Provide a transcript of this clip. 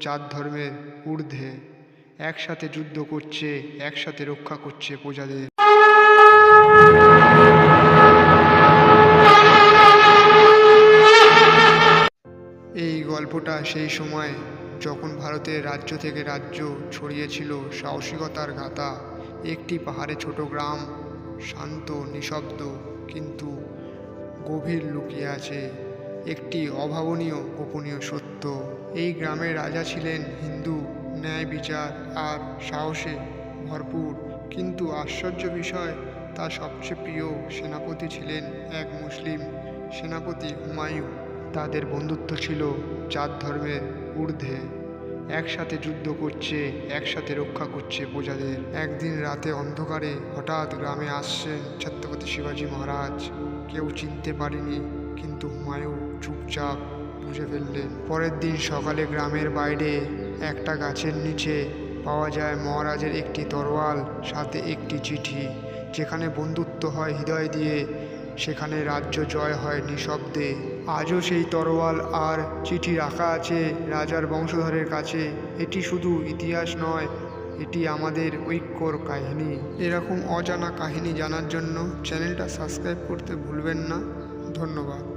জাত ধর্মের ঊর্ধ্বে একসাথে যুদ্ধ করছে, একসাথে রক্ষা করছে প্রজাদের। এই গল্পটা সেই সময় যখন ভারতের রাজ্য থেকে রাজ্য ছড়িয়েছিল সাহসিকতার গাথা, একটি পাহাড়ে ছোট গ্রাম, শান্ত, নিঃশব্দ, কিন্তু গভীর লুকিয়ে আছে একটি অভাবনীয় গোপনীয় সত্য। এই গ্রামের রাজা ছিলেন হিন্দু, ন্যায় বিচার আর সাহসে ভরপুর। কিন্তু আশ্চর্য বিষয়, তার সবচেয়ে প্রিয় সেনাপতি ছিলেন এক মুসলিম সেনাপতি হুমায়ুন। তাদের বন্ধুত্ব ছিল জাত ধর্মের ঊর্ধ্বে। একসাথে যুদ্ধ করছে, একসাথে রক্ষা করছে প্রজাদের। একদিন রাতে অন্ধকারে হঠাৎ গ্রামে আসছেন ছত্রপতি শিবাজী মহারাজ। কেউ চিনতে পারেনি, কিন্তু হুমায়ুন চুপচাপ বুঝে ফেললেন পরের দিন সকালে গ্রামের বাইরে একটা গাছের নিচে পাওয়া যায় মহারাজের একটি তরোয়াল, সাথে একটি চিঠি। যেখানে বন্ধুত্ব হয় হৃদয় দিয়ে, সেখানে রাজ্য জয় হয় নিঃশব্দে। আজও সেই তরোয়াল আর চিঠি রাখা আছে রাজার বংশধরের কাছে। এটি শুধু ইতিহাস নয়, এটি আমাদের ঐক্যর কাহিনী। এরকম অজানা কাহিনী জানার জন্য চ্যানেলটা সাবস্ক্রাইব করতে ভুলবেন না। ধন্যবাদ।